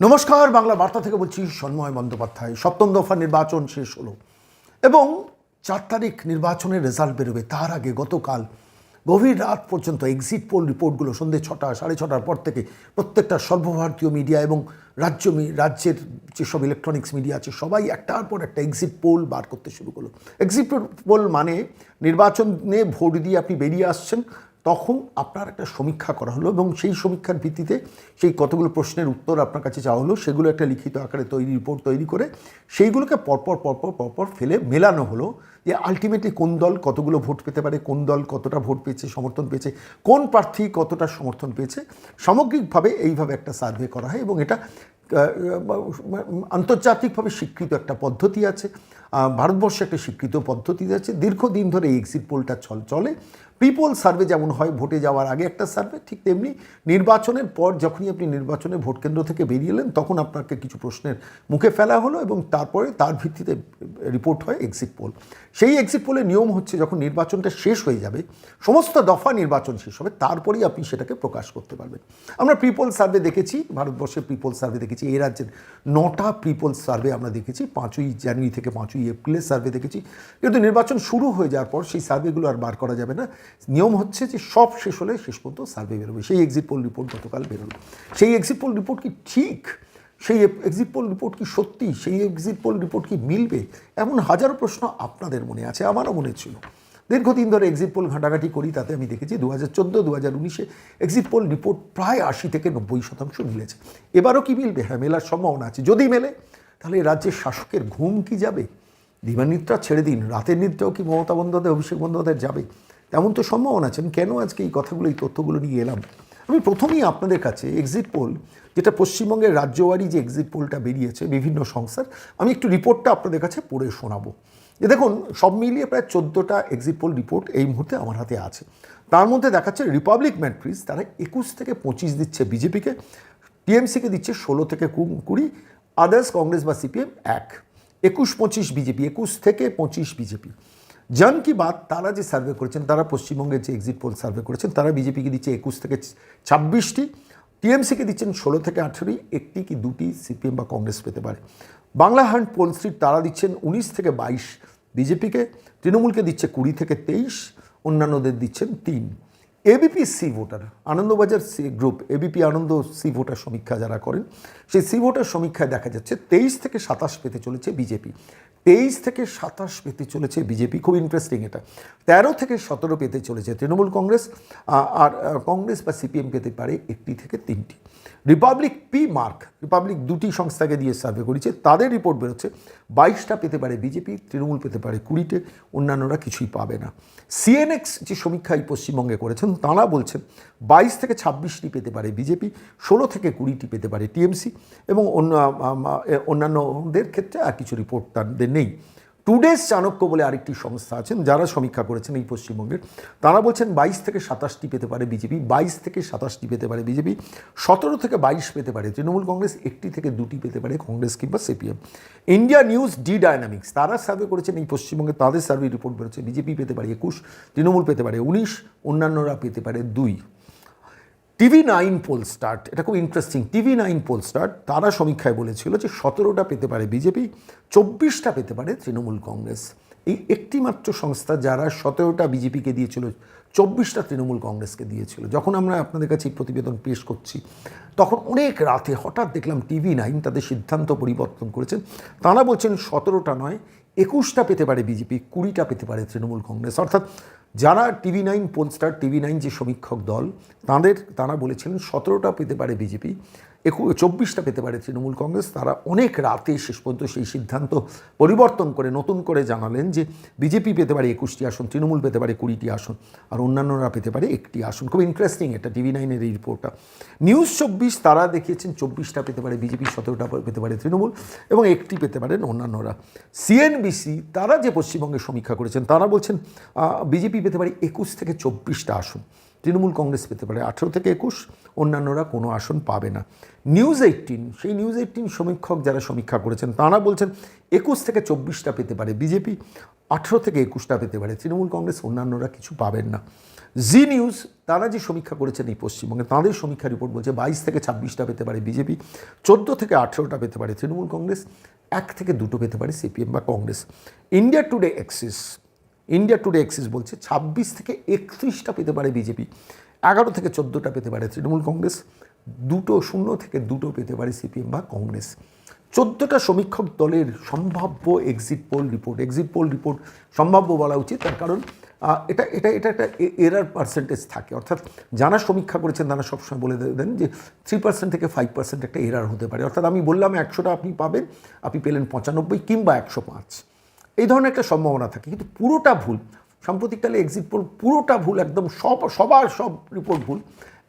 নমস্কার, বাংলা বার্তা থেকে বলছি সন্ময় বন্দ্যোপাধ্যায়। সপ্তম দফা নির্বাচন শেষ হলো এবং চার তারিখ নির্বাচনের রেজাল্ট বেরোবে। তার আগে গতকাল গভীর রাত পর্যন্ত এক্সিট পোল রিপোর্টগুলো সন্ধে ছটা, সাড়ে ছটার পর থেকে প্রত্যেকটা সর্বভারতীয় মিডিয়া এবং রাজ্য রাজ্যের যেসব ইলেকট্রনিক্স মিডিয়া আছে, সবাই একটার পর একটা এক্সিট পোল বার করতে শুরু করল। এক্সিট পোল মানে নির্বাচনে ভোট দিয়ে আপনি বেরিয়ে আসছেন তখন আপনার একটা সমীক্ষা করা হলো এবং সেই সমীক্ষার ভিত্তিতে সেই কতগুলো প্রশ্নের উত্তর আপনার কাছে চাওয়া হলো, সেগুলো একটা লিখিত আকারে তৈরি রিপোর্ট তৈরি করে সেইগুলোকে পরপর পরপর পরপর ফেলে মেলানো হলো যে আলটিমেটলি কোন দল কতগুলো ভোট পেতে পারে, কোন দল কতটা ভোট পেয়েছে, সমর্থন পেয়েছে, কোন প্রার্থী কতটা সমর্থন পেয়েছে, সামগ্রিকভাবে এইভাবে একটা সার্ভে করা হয় এবং এটা আন্তর্জাতিকভাবে স্বীকৃত একটা পদ্ধতি আছে। ভারতবর্ষে একটা স্বীকৃত পদ্ধতি আছে। দীর্ঘদিন ধরে এই এক্সিট পোলটা চল, চলে। পিপল সার্ভে যেমন হয়, ভোটে যাওয়ার আগে একটা সার্ভে ঠিক তেমনি নির্বাচনের পর যখনই আপনি নির্বাচনে ভোট কেন্দ্র থেকে বেরিয়ে এলেন, তখন আপনাকে কিছু প্রশ্নের মুখে ফেলা হলো এবং তারপরে তার ভিত্তিতে রিপোর্ট হয় এক্সিট পোল সেই এক্সিট পোলের নিয়ম হচ্ছে যখন নির্বাচনটা শেষ হয়ে যাবে, সমস্ত দফা নির্বাচন শেষ হবে, তারপরেই আপনি সেটাকে প্রকাশ করতে পারবেন। আমরা পিপল সার্ভে দেখেছি, ভারতবর্ষের পিপল সার্ভে দেখেছি, এই রাজ্যের নটা পিপল সার্ভে আমরা দেখেছি, পাঁচই জানুয়ারি থেকে পাঁচই এপ্রিলের সার্ভে দেখেছি। কিন্তু নির্বাচন শুরু হয়ে যাওয়ার পর সেই সার্ভেগুলো আর বার করা যাবে না। নিয়ম হচ্ছে যে সব শেষ হলে শেষ পর্যন্ত সার্ভে বেরোবে। সেই এক্সিট পোল রিপোর্ট গতকাল বেরোলো। সেই এক্সিট পোল রিপোর্ট কি ঠিক? সেই এক্সিট পোল রিপোর্ট কি সত্যি? সেই এক্সিট পোল রিপোর্ট কি মিলবে? এমন হাজারো প্রশ্ন আপনাদের মনে আছে, আমারও মনে ছিল। দীর্ঘদিন ধরে এক্সিট পোল ঘাটাঘাটি করি, তাতে আমি দেখেছি দু হাজার চোদ্দ দু হাজার উনিশে এক্সিট পোল রিপোর্ট প্রায় আশি থেকে নব্বই শতাংশ মিলেছে। এবারও কি মিলবে? হ্যাঁ মেলার সম্ভাবনা আছে। যদি মেলে, তাহলে রাজ্যের শাসকের ঘুম কি যাবে? দিবানিদ্রা ছেড়ে দিন, রাতের নিদ্রাও কি মমতা বন্দ্যোপাধ্যায়, অভিষেক বন্দ্যোপাধ্যায় যাবে? তেমন তো সম্ভাবনা আছে। আমি কেন আজকে এই কথাগুলো, এই তথ্যগুলো নিয়ে এলাম? আমি প্রথমেই আপনাদের কাছে এক্সিট পোল যেটা পশ্চিমবঙ্গের রাজ্যওয়ারি যে এক্সিট পোলটা বেরিয়েছে, বিভিন্ন সংস্থার, আমি একটু রিপোর্টটা আপনাদের কাছে পড়ে শোনাবো। যে দেখুন, সব মিলিয়ে প্রায় চোদ্দোটা এক্সিট পোল রিপোর্ট এই মুহূর্তে আমার হাতে আছে। তার মধ্যে দেখাচ্ছে রিপাবলিক ম্যাট্রিক্স তারা একুশ থেকে পঁচিশ দিচ্ছে বিজেপিকে, টিএমসিকে দিচ্ছে ষোলো থেকে কুড়ি আদার্স কংগ্রেস বা সিপিএম এক। একুশ পঁচিশ বিজেপি, একুশ থেকে পঁচিশ বিজেপি। জন কি বাত, তারা যে সার্ভে করেছেন, তারা পশ্চিমবঙ্গের যে এক্সিট পোল সার্ভে করেছেন, তারা বিজেপিকে দিচ্ছে একুশ থেকে ছাব্বিশটি। টিএমসিকে দিচ্ছেন ষোলো থেকে আঠেরোই, একটি কি দুটি সিপিএম বা কংগ্রেস পেতে পারে। বাংলা হান্ট পোল স্ট্রিট তারা দিচ্ছেন উনিশ থেকে বাইশ বিজেপিকে তৃণমূলকে দিচ্ছে কুড়ি থেকে তেইশ, অন্যান্যদের দিচ্ছেন তিন। ABP C voter Anandabazar C group ABP Ananda C voter সমীক্ষা যারা করেন, সেই সি ভোটার সমীক্ষায় দেখা যাচ্ছে তেইশ থেকে সাতাশ পেতে চলেছে বিজেপি তেইশ থেকে সাতাশ পেতে চলেছে বিজেপি খুব ইন্টারেস্টিং এটা। তেরো থেকে সতেরো পেতে চলেছে তৃণমূল কংগ্রেস আর কংগ্রেস বা সিপিএম পেতে পারে একটি থেকে তিনটি। রিপাবলিক পি মার্ক রিপাবলিক দুটি সংস্থাকে দিয়ে সার্ভে করেছে, তাদের রিপোর্ট বেরোচ্ছে, বাইশটা পেতে পারে বিজেপি তৃণমূল পেতে পারে কুড়িতে, অন্যান্যরা কিছুই পাবে না। সিএনএক্স যে সমীক্ষা এই পশ্চিমবঙ্গে করেছেন, তাঁরা বলছেন, বাইশ থেকে ছাব্বিশটি পেতে পারে বিজেপি ষোলো থেকে কুড়িটি পেতে পারে টিএমসি এবং অন্য অন্যান্যদের ক্ষেত্রে আর কিছু রিপোর্ট তাদের নেই। টুডেস চাণক্য বলে আরেকটি সংস্থা আছেন, যারা সমীক্ষা করেছেন এই পশ্চিমবঙ্গের। তারা বলছেন বাইশ থেকে সাতাশটি পেতে পারে বিজেপি, বাইশ থেকে সাতাশটি পেতে পারে বিজেপি, সতেরো থেকে বাইশ পেতে পারে তৃণমূল কংগ্রেস, একটি থেকে দুটি পেতে পারে কংগ্রেস কিংবা CPM. India news D dynamics, তারা সার্ভে করেছেন এই পশ্চিমবঙ্গে, তাদের সার্ভে রিপোর্ট বেরোচ্ছে, বিজেপি পেতে পারে একুশ, তৃণমূল পেতে পারে উনিশ, অন্যান্যরা পেতে পারে দুই। টিভি নাইন পোল স্টার্ট এটা খুব interesting TV nine poll start তারা সমীক্ষায় বলেছিল যে সতেরোটা পেতে পারে বিজেপি, চব্বিশটা পেতে পারে তৃণমূল কংগ্রেস। এই একটি মাত্র সংস্থা যারা সতেরোটা বিজেপিকে দিয়েছিল চব্বিশটা তৃণমূল কংগ্রেসকে দিয়েছিল। যখন আমরা আপনাদের কাছে এই প্রতিবেদন পেশ করছি, তখন অনেক রাতে হঠাৎ দেখলাম টিভি নাইন তাদের সিদ্ধান্ত পরিবর্তন করেছেন তারা বলছেন সতেরোটা নয়, একুশটা পেতে পারে বিজেপি, কুড়িটা পেতে পারে তৃণমূল কংগ্রেস। অর্থাৎ যারা TV nine pollster TV nine যে সমীক্ষক দল, তাদের, তারা বলেছিলেন সতেরোটা পেতে পারে বিজেপি একু চব্বিশটা পেতে পারে তৃণমূল কংগ্রেস। তারা অনেক রাতে শেষ পর্যন্ত সেই সিদ্ধান্ত পরিবর্তন করে নতুন করে জানালেন যে বিজেপি পেতে পারে একুশটি আসন, তৃণমূল পেতে পারে কুড়িটি আসন, আর অন্যান্যরা পেতে পারে একটি আসন। খুব ইন্টারেস্টিং এটা টিভি নাইনের এই রিপোর্টটা নিউজ চব্বিশ, তারা দেখিয়েছেন চব্বিশটা পেতে পারে বিজেপি, সতেরোটা পেতে পারে তৃণমূল, এবং একটি পেতে পারেন অন্যান্যরা। সিএনবিসি তারা যে পশ্চিমবঙ্গে সমীক্ষা করেছেন, তারা বলছেন বিজেপি পেতে পারে একুশ থেকে চব্বিশটা আসন। তৃণমূল কংগ্রেস পেতে পারে। আঠেরো থেকে একুশ অন্যান্যরা কোনো আসন পাবে না। নিউজ এইটিন সেই নিউজ এইটিন সমীক্ষক যারা সমীক্ষা করেছেন, তাঁরা বলছেন একুশ থেকে চব্বিশটা পেতে পারে। বিজেপি আঠেরো থেকে একুশটা পেতে পারে। তৃণমূল কংগ্রেস অন্যান্যরা কিছু পাবেন না। জি নিউজ, তারা যে সমীক্ষা করেছেন এই পশ্চিমবঙ্গে, তাদের সমীক্ষা রিপোর্ট বলছে বাইশ থেকে ছাব্বিশটা পেতে পারে বিজেপি, চোদ্দ থেকে আঠেরোটা পেতে পারে তৃণমূল কংগ্রেস, এক থেকে দুটো পেতে পারে সিপিএম বা Congress. India today axis. India today axis বলছে, ছাব্বিশ থেকে একত্রিশটা পেতে পারে বিজেপি, এগারো থেকে চোদ্দোটা পেতে পারে তৃণমূল কংগ্রেস, দুটো শূন্য থেকে দুটো পেতে পারে সিপিএম বা কংগ্রেস। চোদ্দোটা সমীক্ষক দলের সম্ভাব্য exit poll report exit poll report সম্ভাব্য বলা উচিত, তার কারণ এটা এটা এটা একটা এরার পার্সেন্টেজ থাকে। অর্থাৎ যারা সমীক্ষা করেছেন তারা সবসময় বলে দেন যে থ্রি পার্সেন্ট থেকে ফাইভ পার্সেন্ট একটা এরার হতে পারে। অর্থাৎ আমি বললাম একশোটা আপনি পাবেন, আপনি পেলেন পঁচানব্বই কিংবা একশো পাঁচ। এই ধরনের একটা সম্ভাবনা থাকে। কিন্তু পুরোটা ভুল, সাম্প্রতিককালে এক্সিট পোল পুরোটা ভুল একদম সব, সবার সব রিপোর্ট ভুল,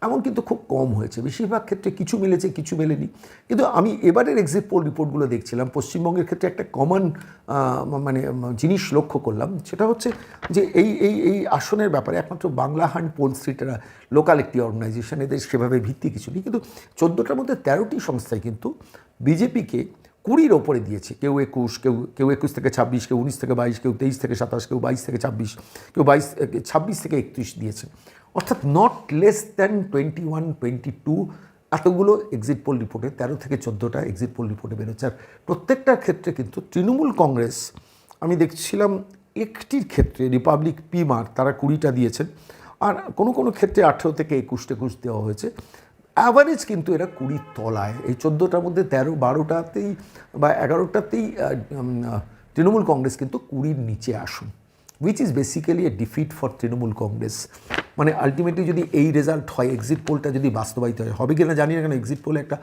এমন কিন্তু খুব কম হয়েছে। বেশিরভাগ ক্ষেত্রে কিছু মিলেছে, কিছু মেলেনি। কিন্তু আমি এবারের এক্সিট পোল রিপোর্টগুলো দেখছিলাম, পশ্চিমবঙ্গের ক্ষেত্রে একটা কমন মানে জিনিস লক্ষ্য করলাম, সেটা হচ্ছে যে এই এই এই আসনের ব্যাপারে একমাত্র বাংলা হান্ড পোল স্ট্রিটেরা লোকাল একটি অর্গানাইজেশন এদের সেভাবে ভিত্তি কিছু নেই। কিন্তু চোদ্দোটার মধ্যে তেরোটি সংস্থায় কিন্তু বিজেপিকে কুড়ির ওপরে দিয়েছে। কেউ একুশ, কেউ কেউ একুশ থেকে ছাব্বিশ, কেউ উনিশ থেকে বাইশ, কেউ তেইশ থেকে সাতাশ, কেউ বাইশ থেকে ছাব্বিশ, কেউ বাইশ ছাব্বিশ থেকে একত্রিশ দিয়েছে। অর্থাৎ not less than twenty one twenty two এতগুলো এক্সিট পোল রিপোর্টে তেরো থেকে চোদ্দোটা এক্সিট পোল রিপোর্টে বেরোচ্ছে। আর প্রত্যেকটার ক্ষেত্রে কিন্তু তৃণমূল কংগ্রেস, আমি দেখছিলাম একটির ক্ষেত্রে রিপাবলিক পিমার তারা কুড়িটা দিয়েছেন আর কোনো কোনো ক্ষেত্রে আঠেরো থেকে একুশ, টেকুশ দেওয়া হয়েছে। অ্যাভারেজ কিন্তু এরা কুড়ির তলায়। এই চোদ্দোটার মধ্যে তেরো, বারোটাতেই বা এগারোটাতেই তৃণমূল কংগ্রেস কিন্তু কুড়ির নিচে আসুন। Which is basically a defeat for Trinamool Congress. মানে আলটিমেটলি যদি এই রেজাল্ট হয় এক্সিট পোলটা যদি বাস্তবায়িত হয়, হবে কিনা জানি না কেন এক্সিট পোলে একটা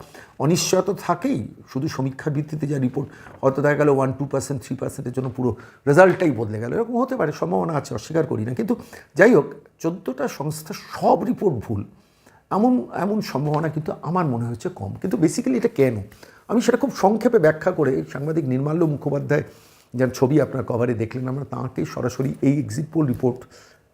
অনিশ্চয়তা থাকেই। শুধু সমীক্ষার ভিত্তিতে যা রিপোর্ট হয়তো দেখা গেল ওয়ান টু পার্সেন্ট থ্রি পার্সেন্টের জন্য পুরো রেজাল্টটাই বদলে গেল। এরকম হতে পারে, সম্ভাবনা আছে, অস্বীকার করি না। কিন্তু যাই হোক, চোদ্দোটা সংস্থা সব রিপোর্ট ভুল। এমন এমন সম্ভাবনা কিন্তু আমার মনে হচ্ছে কম। কিন্তু বেসিক্যালি এটা কেন? আমি সেটা খুব সংক্ষেপে ব্যাখ্যা করে সাংবাদিক নির্মাল্য মুখোপাধ্যায় যার ছবি আপনার কভারে দেখলেন, আমরা তাঁকে সরাসরি এই exit poll report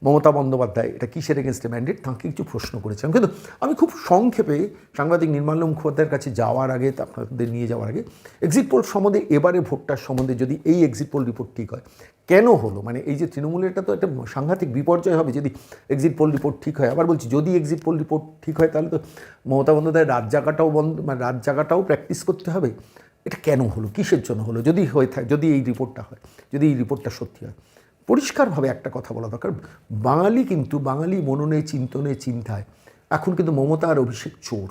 Mamata Bandyopadhyay, এটা কিসের এগেনস্টে ম্যান্ডেট তাঁকে কিছু প্রশ্ন করেছিলাম। কিন্তু আমি খুব সংক্ষেপে সাংবাদিক নির্মাল্য মুখোপাধ্যায়ের কাছে যাওয়ার আগে, আপনাদের নিয়ে যাওয়ার আগে এক্সিট পোল সম্বন্ধে, এবারে ভোটটার সম্বন্ধে যদি এই এক্সিট পোল রিপোর্ট ঠিক হয়, কেন হলো? মানে এই যে তৃণমূলের এটা তো একটা সাংঘাতিক বিপর্যয় হবে যদি এক্সিট পোল রিপোর্ট ঠিক হয়। আবার বলছি, যদি এক্সিট পোল রিপোর্ট ঠিক হয়, তাহলে তো মমতা বন্দ্যোপাধ্যায় রাত জাগাটাও বন্ধ মানে রাত জাগাটাও প্র্যাকটিস করতে হবে। এটা কেন হলো? কিসের জন্য হলো? যদি হয়ে থাকে, যদি এই রিপোর্টটা হয়, যদি এই রিপোর্টটা সত্যি হয়। পরিষ্কারভাবে একটা কথা বলা দরকার। বাঙালি কিন্তু বাঙালি মননে, চিন্তনে, চিন্তায়। এখন কিন্তু মমতা আর অভিষেক চোর।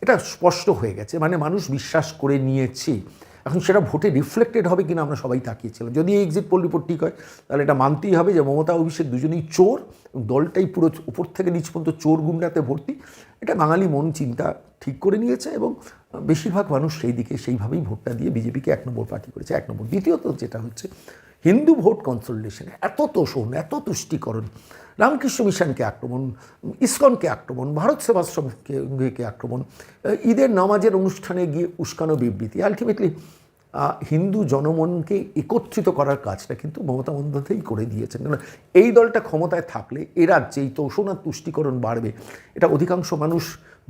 এটা স্পষ্ট হয়ে গেছে। মানে মানুষ বিশ্বাস করে নিয়েছে। এখন সেটা ভোটে রিফ্লেক্টেড হবে কিনা আমরা সবাই তাকিয়েছিলাম। যদি এই এক্সিট পোল রিপোর্ট ঠিক হয়, তাহলে এটা মানতেই হবে যে মমতা, অভিষেক দুজনেই চোর দলটাই পুরো উপর থেকে নিচ পর্যন্ত চোর গুন্ডাতে ভর্তি। এটা বাঙালি মন, চিন্তা ঠিক করে নিয়েছে এবং বেশিরভাগ মানুষ সেই দিকে সেইভাবেই ভোটটা দিয়ে বিজেপিকে এক নম্বর পার্টি করেছে, এক নম্বর। দ্বিতীয়ত যেটা হচ্ছে হিন্দু ভোট কনসোলিডেশন এত তোষণ, এত তুষ্টিকরণ, রামকৃষ্ণ মিশনকে আক্রমণ, ইসকনকে আক্রমণ, ভারত সেবাশ্রমকে আক্রমণ ঈদের নামাজের অনুষ্ঠানে গিয়ে উস্কানো বিবৃতি আলটিমেটলি হিন্দু জনমনকে একত্রিত করার কাজটা কিন্তু মমতা বন্দ্যোপাধ্যায়ই করে দিয়েছেন। কেন এই দলটা ক্ষমতায় থাকলে এ রাজ্যে এই তোষণ আর তুষ্টিকরণ বাড়বে। এটা অধিকাংশ মানুষ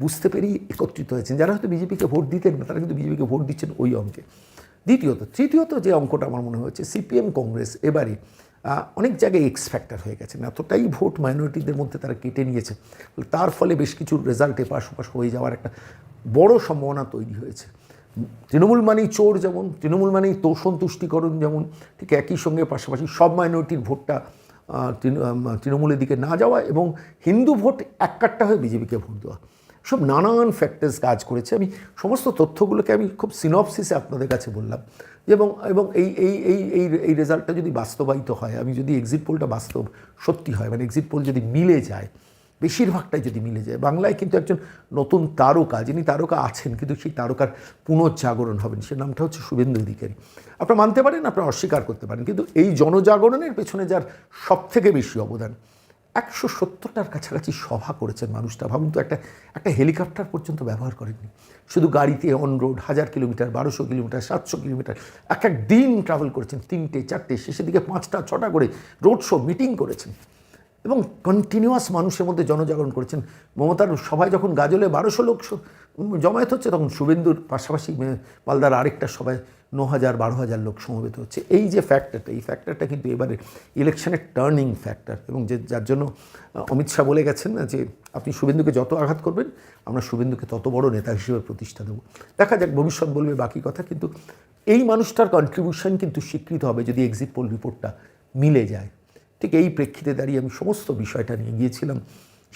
বুঝতে পেরেই একত্রিত হয়েছেন। যারা হয়তো বিজেপিকে ভোট দিতেন না, তারা কিন্তু বিজেপিকে ভোট দিচ্ছেন ওই অঙ্কে। দ্বিতীয়ত, তৃতীয়ত যে অঙ্কটা আমার মনে হয়েছে, সিপিএম কংগ্রেস এবারে অনেক জায়গায় এক্স ফ্যাক্টর হয়ে গেছেন এতটাই ভোট মাইনরিটিদের মধ্যে তারা কেটে নিয়েছে। তার ফলে বেশ কিছু রেজাল্টে পাশ ওপাশ হয়ে যাওয়ার একটা বড় সম্ভাবনা তৈরি হয়েছে। তৃণমূল মানেই চোর যেমন, তৃণমূল মানেই তোষণ তুষ্টিকরণ যেমন, ঠিক একই সঙ্গে পাশাপাশি সব মাইনরিটির ভোটটা তৃণমূলের দিকে না যাওয়া এবং হিন্দু ভোট এক কাট্টা হয়ে বিজেপিকে ভোট দেওয়া। সব নানান ফ্যাক্টার্স কাজ করেছে। আমি সমস্ত তথ্যগুলোকে আমি খুব সিনপসিসে আপনাদের কাছে বললাম। এবং এবং এই এই এই এই এই রেজাল্টটা যদি বাস্তবায়িত হয়, আমি যদি এক্সিট পোলটা বাস্তব, সত্যি হয় মানে এক্সিট পোল যদি মিলে যায়, বেশিরভাগটাই যদি মিলে যায়, বাংলায় কিন্তু একজন নতুন তারকা, যিনি তারকা আছেন, কিন্তু সেই তারকার পুনর্জাগরণ হবেন, সে নামটা হচ্ছে শুভেন্দু অধিকারী। আপনারা মানতে পারেন, আপনারা অস্বীকার করতে পারেন, কিন্তু এই জনজাগরণের পেছনে যার সব থেকে বেশি অবদান একশো সত্তরটার কাছাকাছি সভা করেছেন মানুষটা। ভাবুন তো, একটা একটা হেলিকপ্টার পর্যন্ত ব্যবহার করেননি। শুধু গাড়িতে অন রোড হাজার কিলোমিটার, বারোশো কিলোমিটার, সাতশো কিলোমিটার, এক এক দিন ট্রাভেল করেছেন, তিনটে, চারটে, শেষের দিকে পাঁচটা, ছটা করে রোড শো মিটিং করেছেন। এবং কন্টিনিউয়াস মানুষের মধ্যে জনজাগরণ করেছেন। মমতার সভায় যখন গাজলে বারোশো লোক জমায়েত হচ্ছে, তখন শুভেন্দুর পাশাপাশি মালদার আরেকটা সবাই ন হাজার বারো হাজার লোক সমবেত হচ্ছে। এই যে ফ্যাক্টরটা এই ফ্যাক্টরটা কিন্তু এবারে ইলেকশনের টার্নিং ফ্যাক্টর এবং যে, যার জন্য অমিত শাহ বলে গেছেন না যে, আপনি শুভেন্দুকে যত আঘাত করবেন, আমরা শুভেন্দুকে তত বড় নেতা হিসেবে প্রতিষ্ঠা দেবো। দেখা যাক, ভবিষ্যৎ বলবে বাকি কথা, কিন্তু এই মানুষটার কন্ট্রিবিউশন কিন্তু স্বীকৃত হবে যদি এক্সিট পোল রিপোর্টটা মিলে যায়। ঠিক এই প্রেক্ষিতে দাঁড়িয়ে আমি সমস্ত বিষয়টা নিয়ে গিয়েছিলাম।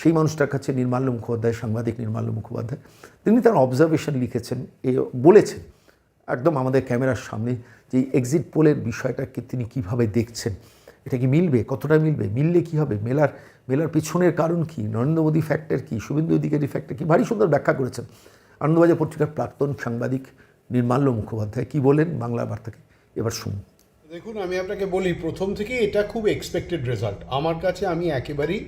সেই মানুষটার কাছে নির্মাল্য মুখোপাধ্যায়, সাংবাদিক নির্মাল্য মুখোপাধ্যায়, তিনি তার অবজারভেশন লিখেছেন, এ বলেছেন, একদম আমাদের ক্যামেরার সামনে, যে এক্সিট পোলের বিষয়টাকে তিনি কীভাবে দেখছেন, এটা কি মিলবে, কতটা মিলবে, মিললে কি হবে, মেলার মেলার পিছনের কারণ কি, নরেন্দ্র মোদী ফ্যাক্টর কি, শুভেন্দু অধিকারী ফ্যাক্টর কি, ভারী সুন্দর ব্যাখ্যা করেছেন। আনন্দবাজার পত্রিকার প্রাক্তন সাংবাদিক নির্মাল্য মুখোপাধ্যায় কি বলেন, বাংলা বার্তাকে এবার শুনুন। দেখুন, আমি আপনাকে বলি, প্রথম থেকে এটা খুব এক্সপেক্টেড রেজাল্ট আমার কাছে আমি একেবারেই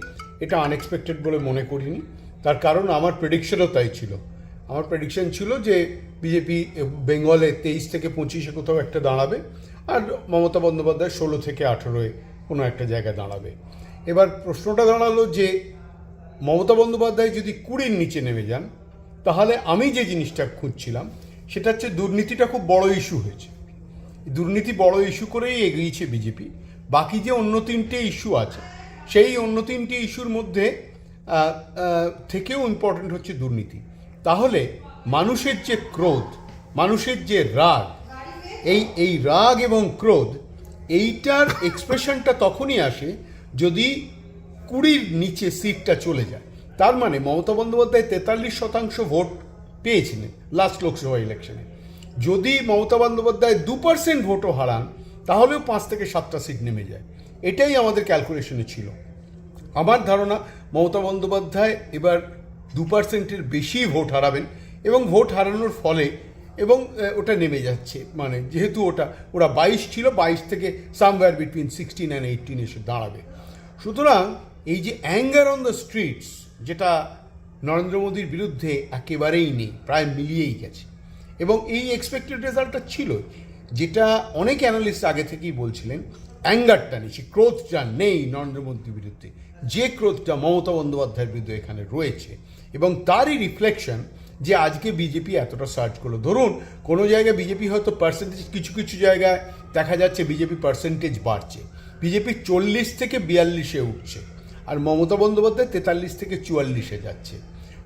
এটা আনএক্সপেক্টেড বলে মনে করিনি। তার কারণ আমার প্রেডিকশনও তাই ছিল। আমার প্রেডিকশন ছিল যে বিজেপি বেঙ্গলে তেইশ থেকে পঁচিশে কোথাও একটা দাঁড়াবে, আর মমতা বন্দ্যোপাধ্যায় ষোলো থেকে আঠেরোয় কোনো একটা জায়গায় দাঁড়াবে। এবার প্রশ্নটা দাঁড়াল যে, মমতা বন্দ্যোপাধ্যায় যদি কুড়ির নিচে নেমে যান, তাহলে আমি যে জিনিসটা খুঁজছিলাম, সেটা হচ্ছে দুর্নীতিটা খুব বড় ইস্যু হয়েছে। দুর্নীতি বড় ইস্যু করেই এগিয়েছে বিজেপি। বাকি যে অন্য তিনটে ইস্যু আছে, সেই অন্য তিনটে ইস্যুর মধ্যে থেকেও ইম্পর্ট্যান্ট হচ্ছে দুর্নীতি। তাহলে মানুষের যে ক্রোধ, মানুষের যে রাগ, এই এই রাগ এবং ক্রোধ, এইটার এক্সপ্রেশনটা তখনই আসে যদি কুড়ির নিচে সিটটা চলে যায়। তার মানে মমতা বন্দ্যোপাধ্যায় তেতাল্লিশ শতাংশ ভোট পেয়েছিলেন লাস্ট লোকসভা ইলেকশনে যদি মমতা বন্দ্যোপাধ্যায় দু পার্সেন্ট ভোটও হারান, তাহলেও পাঁচ থেকে সাতটা সিট নেমে যায়। এটাই আমাদের ক্যালকুলেশনে ছিল। আমার ধারণা, মমতা বন্দ্যোপাধ্যায় এবার দু পার্সেন্টের বেশি ভোট হারাবেন এবং ভোট হারানোর ফলে এবং ওটা নেমে যাচ্ছে। মানে যেহেতু ওটা, ওরা বাইশ ছিল, বাইশ থেকে somewhere between sixteen and eighteen এসে দাঁড়াবে। সুতরাং এই যে অ্যাঙ্গার অন দ্য স্ট্রিটস যেটা নরেন্দ্র মোদীর বিরুদ্ধে একেবারেই নেই, প্রায় মিলিয়েই গেছে এবং এই এক্সপেক্টেড রেজাল্টটা ছিল, যেটা অনেক অ্যানালিস্ট আগে থেকেই বলছিলেন অ্যাঙ্গারটা নেই, সে ক্রোধটা নেই নরেন্দ্র মোদীর বিরুদ্ধে। যে ক্রোধটা মমতা বন্দ্যোপাধ্যায়ের বিরুদ্ধে এখানে রয়েছে, এবং তারই রিফ্লেকশন যে আজকে বিজেপি এতটা সার্চ করল। ধরুন, কোনো জায়গায় বিজেপি হয়তো পার্সেন্টেজ কিছু কিছু জায়গায় দেখা যাচ্ছে বিজেপি পার্সেন্টেজ বাড়ছে। বিজেপি চল্লিশ থেকে বিয়াল্লিশে উঠছে, আর মমতা বন্দ্যোপাধ্যায় তেতাল্লিশ থেকে চুয়াল্লিশে যাচ্ছে।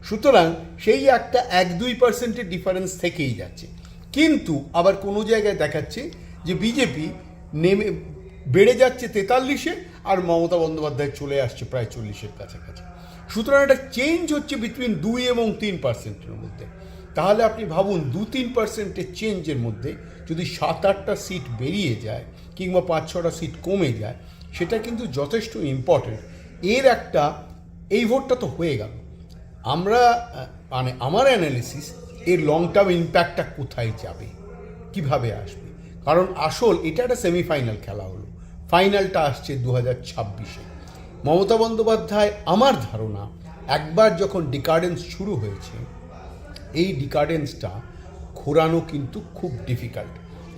সুতরাং সেই একটা এক দুই পার্সেন্টের ডিফারেন্স থেকেই যাচ্ছে। কিন্তু আবার কোনো জায়গায় দেখাচ্ছে যে বিজেপি নেমে বেড়ে যাচ্ছে তেতাল্লিশে আর মমতা বন্দ্যোপাধ্যায় চলে আসছে প্রায় চল্লিশের কাছাকাছি। সুতরাং একটা চেঞ্জ হচ্ছে বিটুইন দুই এবং তিন পার্সেন্টের মধ্যে। তাহলে আপনি ভাবুন দু তিন পার্সেন্টের চেঞ্জের মধ্যে যদি সাত আটটা সিট বেরিয়ে যায় কিংবা পাঁচ ছটা সিট কমে যায়, সেটা কিন্তু যথেষ্ট ইম্পর্টেন্ট এর একটা, এই ভোটটা তো হয়ে গেল। আমরা মানে আমার অ্যানালিসিস এর লং টার্ম ইম্প্যাক্টটা কোথায় যাবে? কীভাবে আসবে? কারণ আসল, এটা একটা সেমিফাইনাল খেলা হলো। ফাইনালটা আসছে দু হাজার ছাব্বিশে। মমতা বন্দ্যোপাধ্যায়, আমার ধারণা, একবার যখন ডিকার্ডেন্স শুরু হয়েছে, এই ডিকার্ডেন্সটা ঘোরানো কিন্তু খুব ডিফিকাল্ট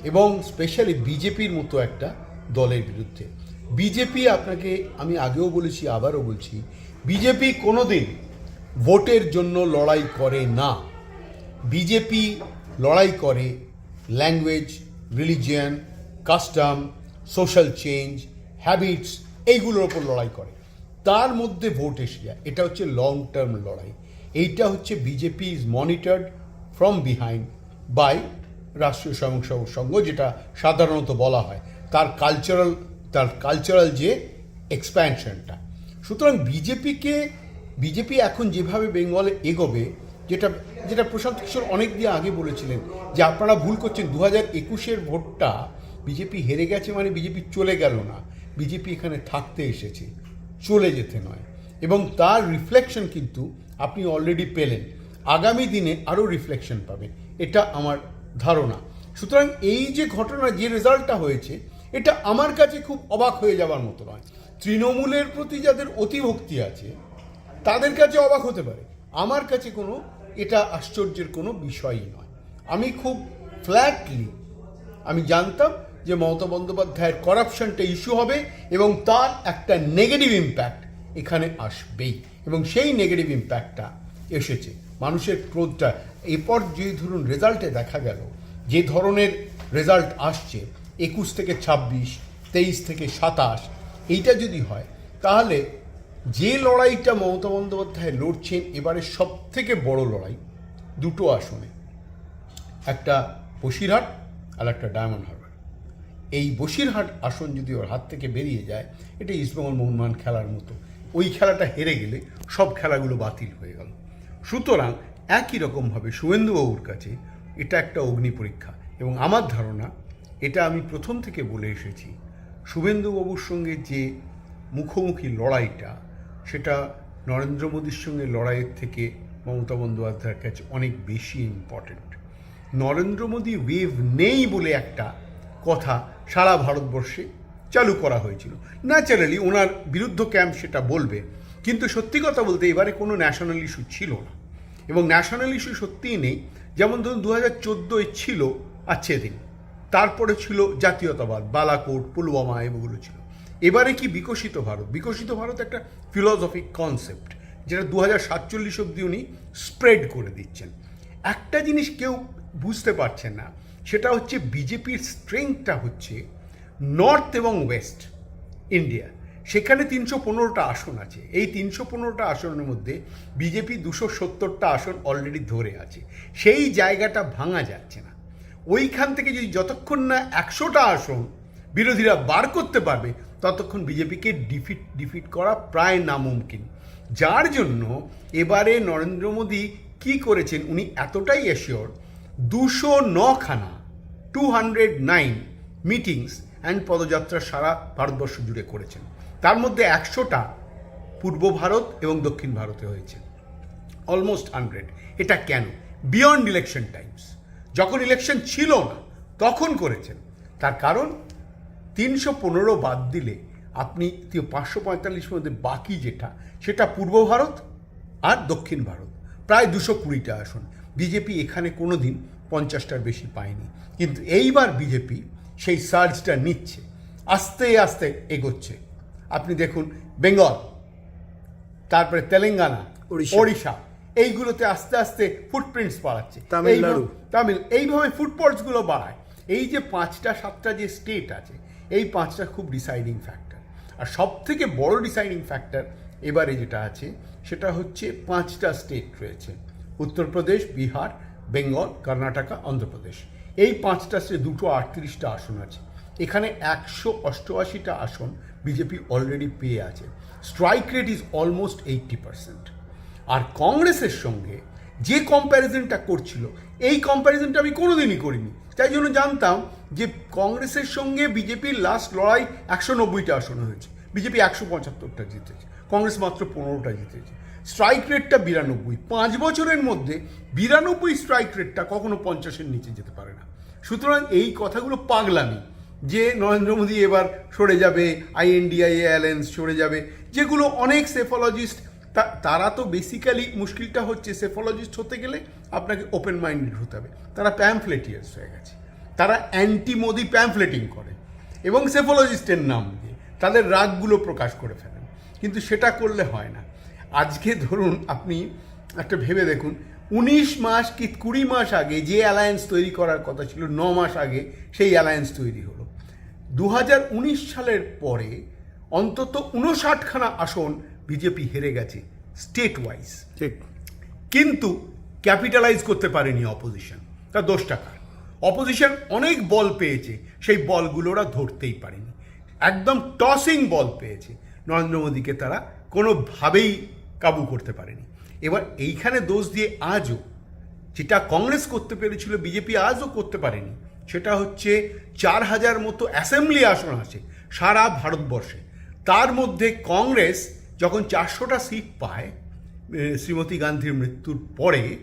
এবং স্পেশালি বিজেপির মতো একটা দলের বিরুদ্ধে। বিজেপি আপনাকে, আমি আগেও বলেছি, আবারও বলছি, বিজেপি কোনোদিন ভোটের জন্য লড়াই করে না। বিজেপি লড়াই করে language religion custom social change habits এইগুলোর ওপর লড়াই করে। তার মধ্যে ভোট এসে যায়। এটা হচ্ছে লং টার্ম লড়াই। এইটা হচ্ছে BJP is monitored from behind by Rashtriya Swayamsevak Sangh, যেটা সাধারণত বলা হয়। তার কালচারাল তার কালচারাল যে এক্সপ্যানশনটা সুতরাং বিজেপিকে বিজেপি এখন যেভাবে বেঙ্গলে এগোবে, যেটা যেটা প্রশান্ত কিশোর অনেক দিয়ে আগে বলেছিলেন, যে আপনারা ভুল করছেন দু হাজার একুশের ভোটটা বিজেপি হেরে গেছে মানে বিজেপি চলে গেল না। বিজেপি এখানে থাকতে এসেছে, চলে যেতে নয়। এবং তার রিফ্লেকশন কিন্তু আপনি অলরেডি পেলেন। আগামী দিনে আরও রিফ্লেকশন পাবেন, এটা আমার ধারণা। সুতরাং এই যে ঘটনা, যে রেজাল্টটা হয়েছে, এটা আমার কাছে খুব অবাক হয়ে যাওয়ার মতো নয়। তৃণমূলের প্রতি যাদের অতিভক্তি আছে তাদের কাছে অবাক হতে পারে। আমার কাছে কোনো, এটা আশ্চর্যের কোনো বিষয়ই নয়। আমি খুব ফ্ল্যাটলি আমি জানতাম যে মমতা বন্দ্যোপাধ্যায়ের করাপশনটা ইস্যু হবে এবং তার একটা নেগেটিভ ইম্প্যাক্ট এখানে আসবেই এবং সেই নেগেটিভ ইম্প্যাক্টটা এসেছে। মানুষের ক্রোধটা, এরপর যে ধরুন রেজাল্টে দেখা গেল, যে ধরনের রেজাল্ট আসছে, একুশ থেকে ছাব্বিশ, তেইশ থেকে সাতাশ, এইটা যদি হয়, তাহলে যে লড়াইটা মমতা বন্দ্যোপাধ্যায় লড়ছেন, এবারে সব থেকে বড় লড়াই দুটো আসনে। একটা বসিরহাট আর একটা ডায়মন্ড হারবার। এই বসিরহাট আসন যদি ওর হাত থেকে বেরিয়ে যায়, এটা ইস্টবেঙ্গল মোহনবাগান খেলার মতো। ওই খেলাটা হেরে গেলে সব খেলাগুলো বাতিল হয়ে গেল। সুতরাং একই রকমভাবে শুভেন্দুবাবুর কাছে এটা একটা অগ্নি পরীক্ষা। এবং আমার ধারণা, এটা আমি প্রথম থেকে বলে এসেছি, শুভেন্দুবাবুর সঙ্গে যে মুখোমুখি লড়াইটা সেটা নরেন্দ্র মোদীর সঙ্গে লড়াইয়ের থেকে মমতা বন্দ্যোপাধ্যায়ের কাছে অনেক বেশি ইম্পর্ট্যান্ট নরেন্দ্র মোদী ওয়েভ নেই বলে একটা কথা সারা ভারতবর্ষে চালু করা হয়েছিল। ন্যাচারালি ওনার বিরুদ্ধ ক্যাম্প সেটা বলবে, কিন্তু সত্যি কথা বলতে এবারে কোনো ন্যাশনাল ইস্যু ছিল না। এবং ন্যাশনাল ইস্যু সত্যিই নেই। যেমন ধরুন দু হাজার ছিল আছে দিন, তারপরে ছিল জাতীয়তাবাদ, বালাকোট, পুলওয়ামা, এগুলো ছিল। এবারে কি বিকশিত ভারত? বিকশিত ভারত একটা ফিলসফিক কনসেপ্ট যেটা দু হাজার সাতচল্লিশ অব্দি উনি স্প্রেড করে দিচ্ছেন। একটা জিনিস কেউ বুঝতে পারছেন না, সেটা হচ্ছে বিজেপির স্ট্রেংথটা হচ্ছে নর্থ এবং ওয়েস্ট ইন্ডিয়া সেখানে তিনশো পনেরোটা আসন আছে। এই তিনশো পনেরোটা আসনের মধ্যে বিজেপি দুশো সত্তরটা আসন অলরেডি ধরে আছে। সেই জায়গাটা ভাঙা যাচ্ছে না। ওইখান থেকে যদি যতক্ষণ না একশোটা আসন বিরোধীরা বার করতে পারবে ততক্ষণ বিজেপিকে ডিফিট ডিফিট করা প্রায় নামুমকিন। যার জন্য এবারে নরেন্দ্র মোদী কি করেছেন উনি এতটাই এশিওর দুশো নখানা two hundred nine meetings and padyatra সারা ভারতবর্ষ জুড়ে করেছেন। তার মধ্যে একশোটা পূর্ব ভারত এবং দক্ষিণ ভারতে হয়েছে। অলমোস্ট হান্ড্রেড এটা কেন? বিয়ন্ড ইলেকশন টাইমস যখন ইলেকশন ছিল না, তখন করেছেন। তার কারণ তিনশো পনেরো বাদ দিলে আপনি পাঁচশো পঁয়তাল্লিশ মধ্যে বাকি যেটা সেটা পূর্ব ভারত আর দক্ষিণ ভারত। প্রায় দুশো কুড়িটা আসন। বিজেপি এখানে কোনো দিন পঞ্চাশটার বেশি পায়নি। কিন্তু এইবার বিজেপি সেই সার্জটা নিচ্ছে। আস্তে আস্তে এগোচ্ছে। আপনি দেখুন বেঙ্গল তারপরে তেলেঙ্গানা ওড়িশা। এইগুলোতে আস্তে আস্তে ফুটপ্রিন্টস বাড়াচ্ছে। তামিলনাড়ু। তামিল এইভাবে ফুটপথসগুলো বাড়ায়। এই যে পাঁচটা সাতটা যে স্টেট আছে এই পাঁচটা খুব ডিসাইডিং ফ্যাক্টর আর সব থেকে বড় ডিসাইডিং ফ্যাক্টর এবারে যেটা আছে, সেটা হচ্ছে পাঁচটা স্টেট রয়েছে। উত্তরপ্রদেশ, বিহার, বেঙ্গল, কর্ণাটকা, অন্ধ্রপ্রদেশ। এই পাঁচটা স্টেট দুটো আটত্রিশটা আসন আছে। এখানে একশো অষ্টআশিটা আসন বিজেপি অলরেডি পেয়ে আছে। Strike rate is almost eighty percent আর কংগ্রেসের সঙ্গে যে কম্প্যারিজনটা করছিল, এই কম্প্যারিজনটা আমি কোনোদিনই করিনি। তাই জন্য জানতাম যে কংগ্রেসের সঙ্গে বিজেপির লাস্ট লড়াই একশো নব্বইটা আসন হয়েছে। বিজেপি একশো পঁচাত্তরটা জিতেছে। কংগ্রেস মাত্র পনেরোটা জিতেছে। স্ট্রাইক রেটটা বিরানব্বই। পাঁচ বছরের মধ্যে বিরানব্বই স্ট্রাইক রেটটা কখনো পঞ্চাশের নিচে যেতে পারে না। সুতরাং এই কথাগুলো পাগলামি যে নরেন্দ্র মোদী এবার সরে যাবে আইএনডিআই অ্যালায়েন্স সরে যাবে, যেগুলো অনেক সেফোলজিস্ট তারা তো বেসিক্যালি মুশকিলটা হচ্ছে সেফোলজিস্ট হতে গেলে আপনাকে ওপেন মাইন্ডেড হতে হবে। তারা প্যাম্পলেটিয়ার্স হয়ে গেছে। তারা অ্যান্টি মোদি প্যাম্পলেটিং করে। এবং সেফোলজিস্টের নাম দিয়ে তাদের রাগগুলো প্রকাশ করে ফেলেন। কিন্তু সেটা করলে হয় না। আজকে ধরুন আপনি একটা ভেবে দেখুন উনিশ মাস কি কুড়ি মাস আগে যে অ্যালায়েন্স তৈরি করার কথা ছিল ন মাস আগে সেই অ্যালায়েন্স তৈরি হলো। দু উনিশ সালের পরে অন্তত উনষাটখানা আসন বিজেপি হেরে গেছে স্টেট ওয়াইজ ঠিক। কিন্তু ক্যাপিটালাইজ করতে পারেনি অপোজিশন তার দোষ টাকার অপোজিশন অনেক বল পেয়েছে, সেই বলগুলো ওরা ধরতেই পারেনি। একদম টসিং বল পেয়েছে, নরেন্দ্র মোদীকে তারা কোনোভাবেই কাবু করতে পারেনি। এবার এইখানে দোষ দিয়ে আজও যেটা কংগ্রেস করতে পেরেছিল, বিজেপি আজও করতে পারেনি, সেটা হচ্ছে চার হাজার মতো অ্যাসেম্বলি আসন আছে সারা ভারতবর্ষে। তার মধ্যে কংগ্রেস যখন চারশোটা সিট পায় শ্রীমতী গান্ধীর মৃত্যুর পরে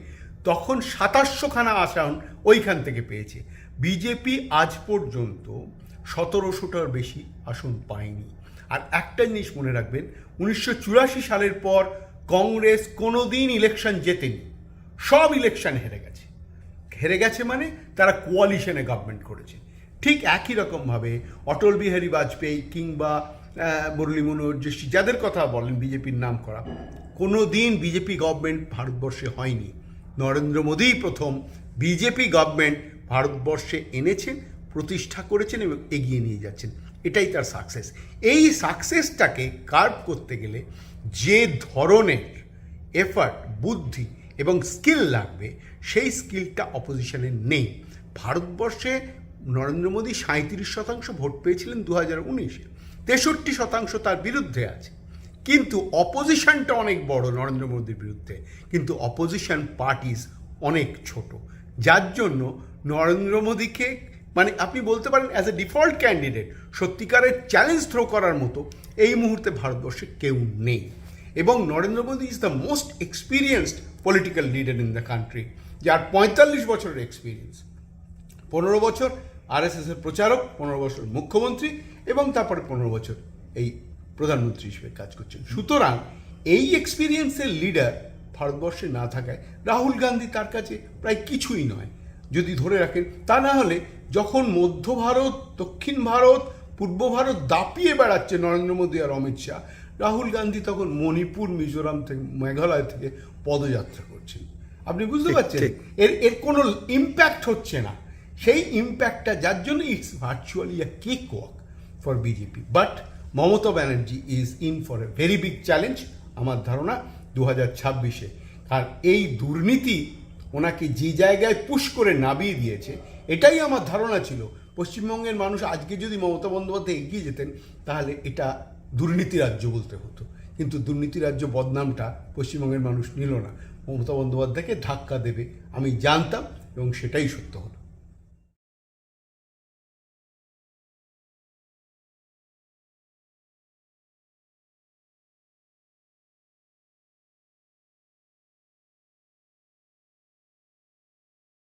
তখন সাতাশশোখানা আসন ওইখান থেকে পেয়েছে। বিজেপি আজ পর্যন্ত সতেরোশোটার বেশি আসন পায়নি। আর একটা জিনিস মনে রাখবেন, উনিশশো চুরাশি সালের পর কংগ্রেস কোনোদিন ইলেকশন জেতেনি। সব ইলেকশন হেরে গেছে। হেরে গেছে মানে তারা কোয়ালিশনে গভর্নমেন্ট করেছে। ঠিক একই রকমভাবে অটল বিহারী বাজপেয়ী কিংবা মুরলী মনোহর যাদের কথা বলেন বিজেপির নাম করা কোনো দিন বিজেপি গভর্নমেন্ট ভারতবর্ষে হয়নি। নরেন্দ্র মোদীই প্রথম বিজেপি গভর্নমেন্ট ভারতবর্ষে এনেছেন, প্রতিষ্ঠা করেছেন এবং এগিয়ে নিয়ে যাচ্ছেন। এটাই তার সাকসেস এই সাকসেসটাকে কার্ভ করতে গেলে যে ধরনের এফার্ট বুদ্ধি এবং স্কিল লাগবে, সেই স্কিলটা অপোজিশনের নেই। ভারতবর্ষে নরেন্দ্র মোদী সাঁত্রিশ শতাংশ ভোট পেয়েছিলেন দু হাজার উনিশে। তেষট্টি শতাংশ তার বিরুদ্ধে আছে। কিন্তু অপোজিশনটা অনেক বড় নরেন্দ্র মোদীর বিরুদ্ধে। কিন্তু অপোজিশন পার্টিস অনেক ছোট। যার জন্য নরেন্দ্র মোদীকে মানে আপনি বলতে পারেন অ্যাজ এ ডিফল্ট ক্যান্ডিডেট সত্যিকারের চ্যালেঞ্জ থ্রো করার মতো এই মুহূর্তে ভারতবর্ষে কেউ নেই। এবং Narendra Modi is the most experienced political leader in the country যার পঁয়তাল্লিশ বছরের এক্সপিরিয়েন্স পনেরো বছর আরএসএস এর প্রচারক, পনেরো বছর মুখ্যমন্ত্রী এবং তারপরে পনেরো বছর এই প্রধানমন্ত্রী হিসেবে কাজ করছেন। সুতরাং এই এক্সপিরিয়েন্সের লিডার ভারতবর্ষে না থাকায় রাহুল গান্ধী তার কাছে প্রায় কিছুই নয়। যদি ধরে রাখেন তা না হলে যখন মধ্য ভারত দক্ষিণ ভারত পূর্ব ভারত দাপিয়ে বেড়াচ্ছে নরেন্দ্র মোদী আর অমিত শাহ রাহুল গান্ধী তখন মণিপুর মিজোরাম থেকে মেঘালয় থেকে পদযাত্রা করছেন। আপনি বুঝতে পারছেন? এর এর কোনো ইম্প্যাক্ট হচ্ছে না। সেই ইম্প্যাক্টটা যার জন্য it's virtually a cake walk for BJP but Mamata Banerjee is in for a very big challenge আমার ধারণা দু হাজার ছাব্বিশে। আর এই দুর্নীতি ওনাকে যে জায়গায় পুশ করে নামিয়ে দিয়েছে, এটাই আমার ধারণা ছিল। পশ্চিমবঙ্গের মানুষ আজকে যদি মমতা বন্দ্যোপাধ্যায় এগিয়ে যেতেন, তাহলে এটা দুর্নীতি রাজ্য বলতে হতো। কিন্তু দুর্নীতি রাজ্য বদনামটা পশ্চিমবঙ্গের মানুষ নিল না। মমতা বন্দ্যোপাধ্যায়কে ধাক্কা দেবে, আমি জানতাম এবং সেটাই সত্য হলো।